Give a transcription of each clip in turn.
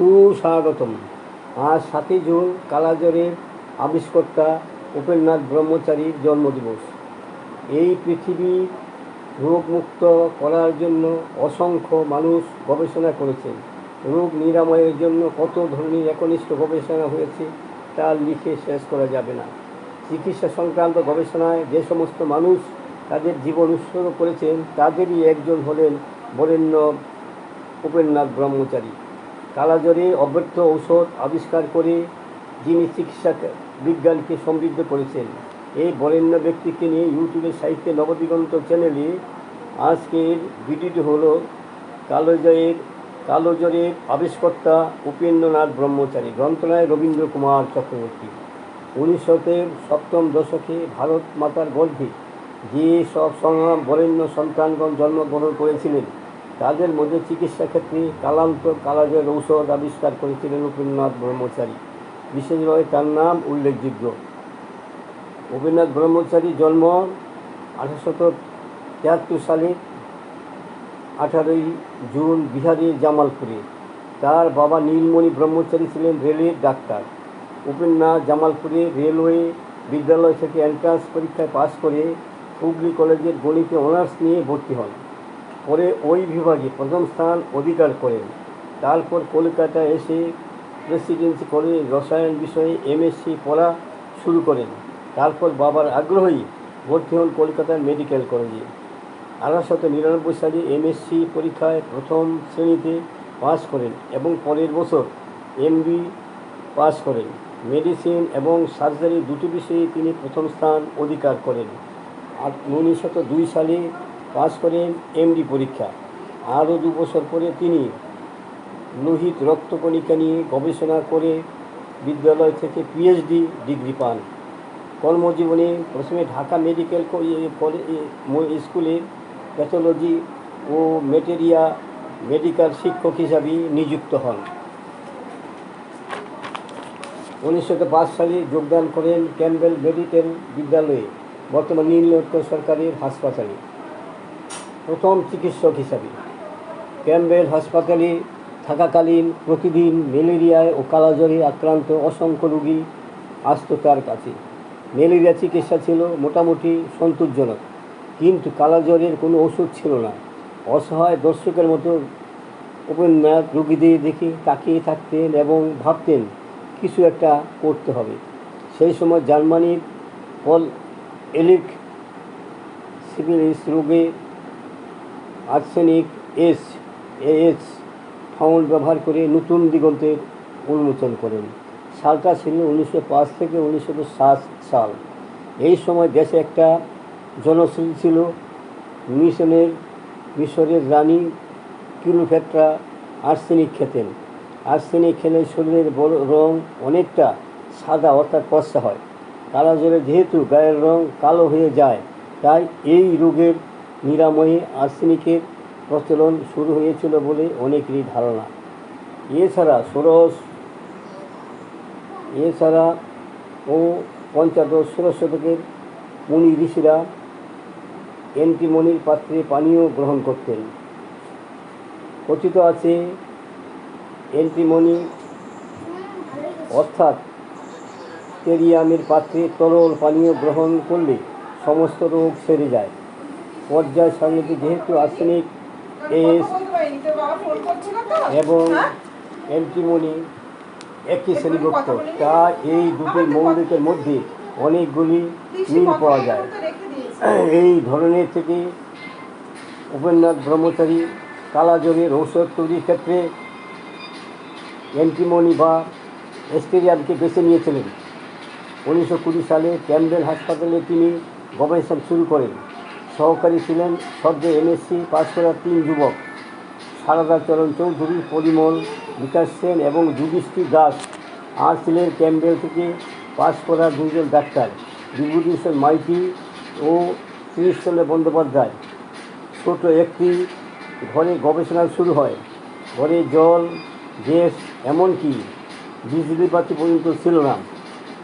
সুস্বাগতম। আজ সাতই জুন, কালাজ্বরের আবিষ্কর্তা উপেন্দ্রনাথ ব্রহ্মচারীর জন্মদিবস। এই পৃথিবী রোগমুক্ত করার জন্য অসংখ্য মানুষ গবেষণা করেছেন। রোগ নিরাময়ের জন্য কত ধরনের একনিষ্ঠ গবেষণা হয়েছে, তা লিখে শেষ করা যাবে না। চিকিৎসা সংক্রান্ত গবেষণায় যে সমস্ত মানুষ তাদের জীবন উৎসর্গ করেছেন, তাদেরই একজন হলেন বরেণ্য উপেন্দ্রনাথ ব্রহ্মচারী। কালাজ্বরে অব্যর্থ ঔষধ আবিষ্কার করে যিনি চিকিৎসা বিজ্ঞানকে সমৃদ্ধ করেছেন। এই বরেণ্য ব্যক্তিকে নিয়ে ইউটিউবের সাহিত্যে নবদিগন্ত চ্যানেলে আজকের ভিডিওটি হল কালোজয়ের, কালোজরের আবিষ্কর্তা উপেন্দ্রনাথ ব্রহ্মচারী গ্রন্থনায় রবীন্দ্র কুমার চক্রবর্তী। উনিশ শতের সপ্তম দশকে ভারত মাতার গর্ভে যে সব সংগ্রাম বরেণ্য সন্তানগণ জন্মগ্রহণ করেছিলেন তাদের মধ্যে চিকিৎসা ক্ষেত্রে কালান্ত কালাজের ঔষধ আবিষ্কার করেছিলেন উপেন্দ্রনাথ ব্রহ্মচারী। বিশেষভাবে তার নাম উল্লেখযোগ্য। উপেন্দ্রনাথ ব্রহ্মচারী জন্ম আঠারোশত তেহাত্তর সালে, আঠারোই জুন, বিহারের জামালপুরে। তার বাবা নীলমণি ব্রহ্মচারী ছিলেন রেলের ডাক্তার। উপেন্দ্রনাথ জামালপুরে রেলওয়ে বিদ্যালয় থেকে এন্ট্রান্স পরীক্ষায় পাশ করে হুগলি কলেজের গণিতে অনার্স নিয়ে ভর্তি হন। পরে ওই বিভাগে প্রথম স্থান অধিকার করেন। তারপর কলকাতা এসে প্রেসিডেন্সি কলেজে রসায়ন বিষয়ে এমএসসি পড়া শুরু করেন। তারপর বাবার আগ্রহী ভর্তি হন কলকাতার মেডিকেল কলেজে। আঠারোশত নিরানব্বই সালে এমএসসি পরীক্ষায় প্রথম শ্রেণীতে পাশ করেন এবং পরের বছর এমবি পাস করেন। মেডিসিন এবং সার্জারি দুটি বিষয়ে তিনি প্রথম স্থান অধিকার করেন। আর উনিশশত দুই সালে পাস করেন এমডি পরীক্ষা। আরও দু বছর পরে তিনি লোহিত রক্তকণিকা নিয়ে গবেষণা করে বিদ্যালয় থেকে পিএইচডি ডিগ্রি পান। কর্মজীবনে প্রথমে ঢাকা মেডিকেল স্কুলে প্যাথোলজি ও মেটেরিয়া মেডিকেল শিক্ষক হিসাবে নিযুক্ত হন। উনিশশো পাঁচ সালে যোগদান করেন ক্যাম্বেল মেডিকেল বিদ্যালয়ে। বর্তমান নীলনক্ষ সরকারের হাসপাতালে। প্রথম চিকিৎসক হিসাবে। ক্যাম্বেল হাসপাতালে থাকাকালীন প্রতিদিন ম্যালেরিয়ায় ও কালাজ্বরে আক্রান্ত অসংখ্য রোগী আসতো তার কাছে। ম্যালেরিয়া চিকিৎসা ছিল মোটামুটি সন্তোষজনক, কিন্তু কালাজ্বরের কোনো ওষুধ ছিল না। অসহায় দর্শকের মতো উপন্যাস রোগীদের দেখে তাকিয়ে থাকতেন এবং ভাবতেন, কিছু একটা করতে হবে। সেই সময় জার্মানির পল এলিক সিভিলিস রোগে আর্সেনিক এস, এএস ফাউন্ড ব্যবহার করে নতুন দিগন্তের উন্মোচন করেন। সালটা ছিল উনিশশো পাঁচ থেকে উনিশশো সাত সাল। এই সময় দেশে একটা জনশ্রী ছিল, মিশনের মিশরের রানী কিলোফেট্রা আর্সেনিক খেতেন। আর্সেনিক খেলে শরীরের বড় রং অনেকটা সাদা অর্থাৎ পস্তা হয়। কালা জ্বরে যেহেতু গায়ের রং কালো হয়ে যায়, তাই এই রোগের নিরাময়ে আর্সেনিকের প্রচলন শুরু হয়েছিল বলে অনেকেরই ধারণা। এছাড়া ষোড়শ, এছাড়া ও পঞ্চাদশ ষোড়শ শতকের মুনি ঋষিরা এন্টিমনির পাত্রে পানীয় গ্রহণ করতেন। কথিত আছে এন্টিমনি অর্থাৎ টেরিয়ামের পাত্রে তরল পানীয় গ্রহণ করলে সমস্ত রোগ সেরে যায়। পর্যায় সারণীতে যেহেতু আর্সেনিক এস এবং অ্যান্টিমনি একই শ্রেণীভুক্ত তা এই দুটি মৌলিকের মধ্যে অনেকগুলি মিল পাওয়া যায়। এই ধরনের থেকে উপেন্দ্রনাথ ব্রহ্মচারী কালাজ্বরের ঔষধ তৈরির ক্ষেত্রে অ্যান্টিমনি বা এস্টেরিয়ামকে বেছে নিয়েছিলেন। উনিশশো কুড়ি সালে ক্যাম্বেল হাসপাতালে তিনি গবেষণা শুরু করেন। সহকারী ছিলেন সদ্য এমএসসি পাশ করা তিন যুবক। সারদা চরণ চৌধুরী, পরিমল, বিকাশ সেন এবং যুধিষ্ঠির দাস আর ছিলেন ক্যাম্বেল থেকে পাশ করা দুজন ডাক্তার, বিভূতিভূষণ মাইতি ও শ্রীশচন্দ্র বন্দ্যোপাধ্যায়। ছোট একটি ঘরে গবেষণা শুরু হয়। ঘরে জল, গ্যাস এমনকি বিজলিপাতি পর্যন্ত ছিল না।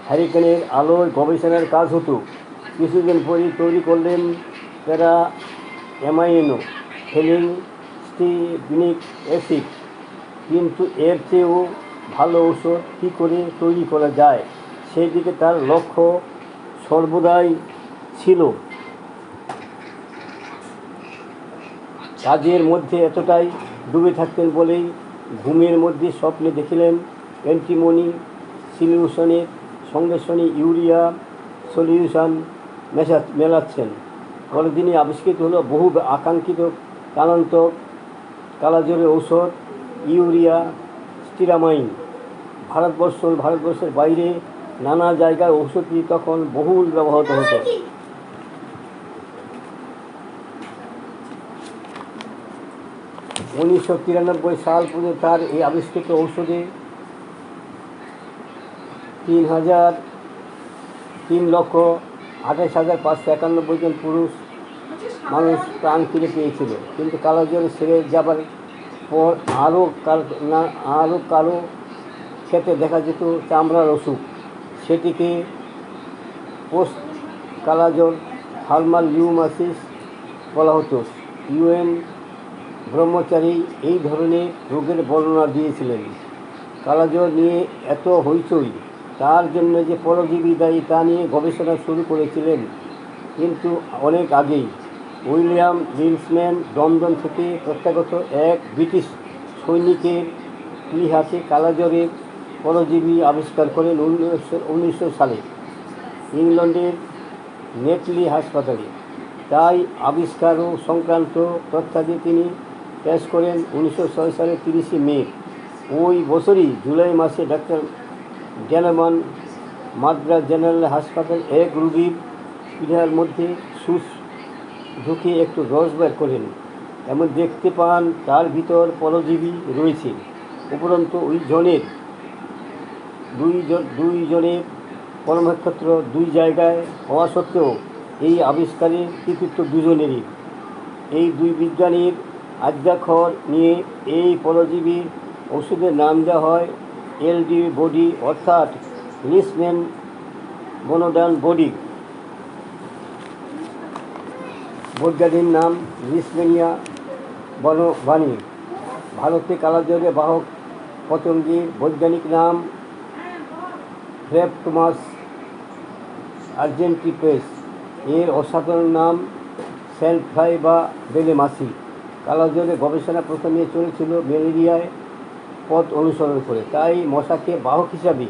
হ্যারিকেনের আলোয় গবেষণার কাজ হতো। কিছুদিন পরেই তৈরি করলেন প্যারা অ্যামাইনো ফেলিং স্টিবিনিক অ্যাসিড। কিন্তু এর চেয়েও ভালো ঔষধ কী করে তৈরি করা যায়? সেই দিকে তার লক্ষ্য সর্বদাই ছিল। কাজের মধ্যে এতটাই ডুবে থাকতেন বলেই ঘুমের মধ্যে স্বপ্নে দেখিলেন অ্যান্টিমনি সলিউশনের সঙ্গে সঙ্গে ইউরিয়া সলিউশন মেশা মেলাচ্ছেন। পরের দিনে আবিষ্কৃত হলো, বহু আকাঙ্ক্ষিত কালান্তক কালাজ্বরের ঔষধ, ইউরিয়া, স্টিরামাইন। ভারতবর্ষ, ভারতবর্ষের বাইরে নানা জায়গায় ঔষধটি তখন বহুল ব্যবহৃত হতো। উনিশশো তিরানব্বই সাল পর্যন্ত তার এই আবিষ্কৃত ঔষধে তিন হাজার তিন লক্ষ আঠাশ হাজার পাঁচশো একানব্বই জন পুরুষ মানুষ প্রাণ ফিরে পেয়েছিল। কিন্তু কালোজ্বর সেরে যাবার পর আরও কাল না, আরও কালো খেতে দেখা যেত চামড়ার অসুখ। সেটিকে পোস্ট কালাজ্বর হালমাল লিউমাসিস বলা হতো। ইউএন ব্রহ্মচারী এই ধরনের রোগের বর্ণনা দিয়েছিলেন। কালাজ্বর নিয়ে এত হইচই তার জন্য যে পরজীবী দায়ী তা নিয়ে গবেষণা শুরু করেছিলেন কিন্তু অনেক আগেই। উইলিয়াম লিন্সম্যান দমদম থেকে প্রত্যাগত এক ব্রিটিশ সৈনিকের ইতিহাসে কালাজ্বরের পরজীবী আবিষ্কার করেন উনিশশো উনিশশো সালে ইংল্যান্ডের নেটলি হাসপাতালে। তাই আবিষ্কার ও সংক্রান্ত তথ্যাদি তিনি পেশ করেন উনিশশো ছয় সালের তিরিশে মে। ওই বছরই জুলাই মাসে ডাক্তার ডেলামান মাদ্রাস জেনারেল হাসপাতাল, এক রুগীর পিঠার মধ্যে সুস ঢুকে একটু রস বের করেন। এমন দেখতে পান, তার ভিতর পরজীবী রয়েছে। উপরন্তু ওই জনের দুই দুই জনের কর্মক্ষেত্র দুই জায়গায় হওয়া সত্ত্বেও এই আবিষ্কারের কৃতিত্ব দুজনেরই। এই দুই বিজ্ঞানীর আদ্যাক্ষর নিয়ে এই পরজীবীর ওষুধের নাম দেওয়া হয় এলডি বডি অর্থাৎ লিসমেন বনোডান বডি বৈজ্ঞানিক নাম লিসমেনিয়া বনবাণী। ভারতে কালাজ্বরের বাহক পতঙ্গের বৈজ্ঞানিক নাম ফ্রেপটোমাস আর্জেন্টিপেস এর অসাধারণ নাম স্যালফ্রাই বা বেলেমাসি। কালাজ্বরে গবেষণা প্রথমে চলেছিল ম্যালেরিয়ায় পথ অনুসরণ করে। তাই মশাকে বাহক হিসাবে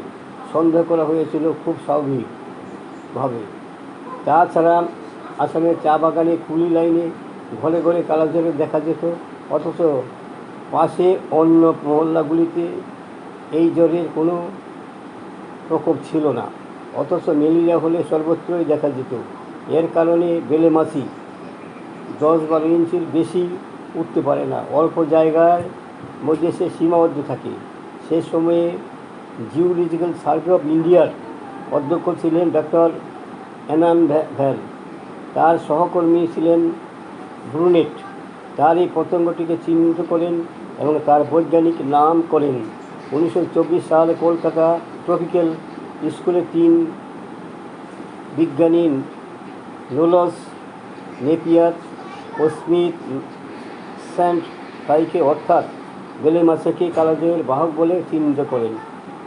সন্দেহ করা হয়েছিল খুব স্বাভাবিকভাবে। তাছাড়া আসামের চা বাগানে কুলি লাইনে ঘরে ঘরে কালাজ্বরে দেখা যেত। অথচ পাশে অন্য মহল্লাগুলিতে এই জ্বরের কোনো প্রকোপ ছিল না। অথচ ম্যালেরিয়া হলে সর্বত্রই দেখা যেত। এর কারণে বেলেমাছি দশ বারো ইঞ্চির বেশি উঠতে পারে না। অল্প জায়গার মধ্যে সে সীমাবদ্ধ থাকে। সে সময়ে জিওলজিক্যাল সার্ভে অফ ইন্ডিয়ার অধ্যক্ষ ছিলেন ডক্টর অ্যানান ভ্যা- ভ্যাল তার সহকর্মী ছিলেন ব্রুনেট তার এই পতঙ্গটিকে চিহ্নিত করেন এবং তার বৈজ্ঞানিক নাম করেন। উনিশশো চব্বিশ সালে কলকাতা ট্রপিক্যাল স্কুলে তিন বিজ্ঞানী নোলস নেপিয়ার ও স্মিথ স্যান্ড ফাইকে অর্থাৎ বেলেমাসাকে কালাজ্বরের বাহক বলে চিহ্নিত করেন।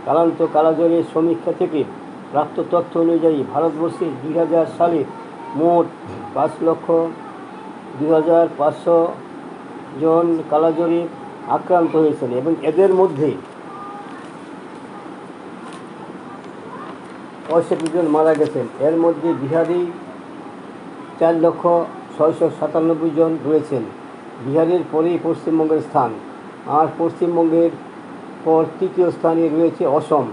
কালান্ত কালাজ্বরের সমীক্ষা থেকে প্রাপ্ত তথ্য অনুযায়ী ভারতবর্ষে দুই হাজার সালে মোট পাঁচ লক্ষ দুই হাজার পাঁচশো জন কালাজ্বরে আক্রান্ত হয়েছেন এবং এদের মধ্যে পঁয়ষট্টি জন মারা গেছেন। এর মধ্যে বিহারি চার লক্ষ ছয়শো সাতানব্বই জন রয়েছেন। বিহারের পরেই পশ্চিমবঙ্গের স্থান। আর পশ্চিমবঙ্গের পর তৃতীয় স্থানে রয়েছে অসম।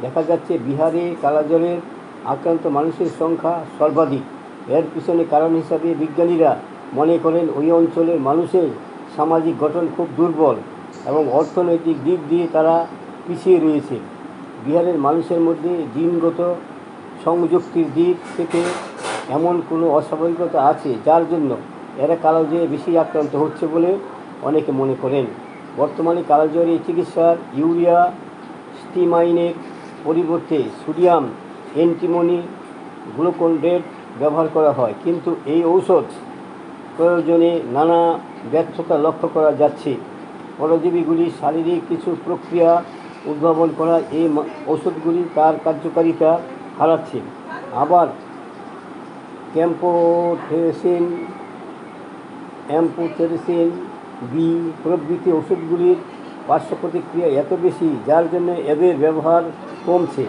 দেখা যাচ্ছে বিহারে কালাজ্বরের আক্রান্ত মানুষের সংখ্যা সর্বাধিক। এর পিছনে কারণ হিসাবে বিজ্ঞানীরা মনে করেন ওই অঞ্চলের মানুষের সামাজিক গঠন খুব দুর্বল এবং অর্থনৈতিক দিক দিয়ে তারা পিছিয়ে রয়েছে। বিহারের মানুষের মধ্যে জিনগত সংযুক্তির দিক থেকে এমন কোনো অস্বাভাবিকতা আছে যার জন্য এরা কালোজ্বরে বেশি আক্রান্ত হচ্ছে বলে অনেকে মনে করেন। বর্তমানে কালোজ্বরে চিকিৎসার ইউরিয়া, স্টিমাইনের পরিবর্তে সোডিয়াম অ্যান্টিমনি গ্লুকোনডেট ব্যবহার করা হয়। কিন্তু এই ঔষধ প্রয়োজনে নানা ব্যর্থতা লক্ষ্য করা যাচ্ছে। পরজীবীগুলি শারীরিক কিছু প্রক্রিয়া উদ্ভাবন করা এই ওষুধগুলি তার কার্যকারিতা হারাচ্ছে। আবার ক্যাম্পোথেসিন অ্যাম্পোথেরিসিন বি প্রভৃতি ওষুধগুলির পার্শ্ব প্রতিক্রিয়া এত বেশি, যার জন্য এদের ব্যবহার কমছে।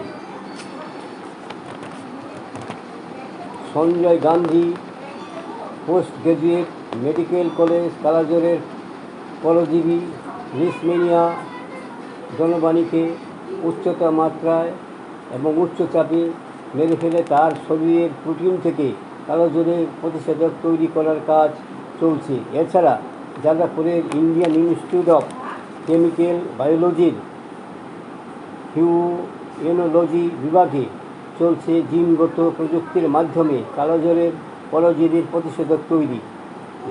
Sanjay Gandhi post graduate medical college কালাজোরের পরজীবী, রিসমেনিয়া জনবাণীকে উচ্চতা মাত্রায় এবং উচ্চ চাপে মেরে ফেলে তার শরীরের প্রোটিন থেকে কালোজোরের প্রতিষেধক তৈরি করার কাজ চলছে। এছাড়া যাদবপুরের ইন্ডিয়ান ইনস্টিটিউট অফ কেমিক্যাল বায়োলজির হিউএনোলজি বিভাগে চলছে জিনগত প্রযুক্তির মাধ্যমে কালোজ্বরের পরজীবীর প্রতিষেধক তৈরি।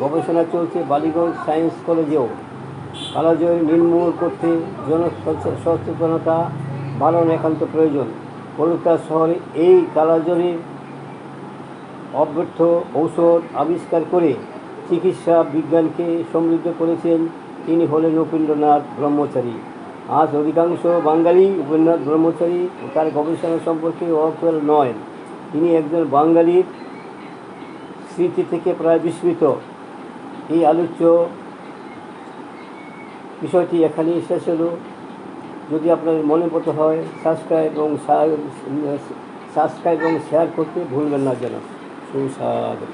গবেষণা চলছে বালিগঞ্জ সায়েন্স কলেজেও কালোজ্বর নির্মূল করতে জন সচেতনতা বাড়ানো একান্ত প্রয়োজন। কলকাতা শহরে এই কালোজ্বরের অব্যর্থ ঔষধ আবিষ্কার করে চিকিৎসা বিজ্ঞানকে সমৃদ্ধ করেছেন তিনি হলেন উপেন্দ্রনাথ ব্রহ্মচারী। আজ অধিকাংশ বাঙালি উপেন্দ্রনাথ ব্রহ্মচারী তার গবেষণা সম্পর্কে অফল নয়। তিনি একজন বাঙালির স্মৃতি থেকে প্রায় বিস্মৃত। এই আলোচ্য বিষয়টি এখানেই শেষ হলো। যদি আপনার মনে পড়তে হয়, সাবস্ক্রাইব এবং সাবস্ক্রাইব এবং শেয়ার করতে ভুলবেন না যেন। সুস্বাগত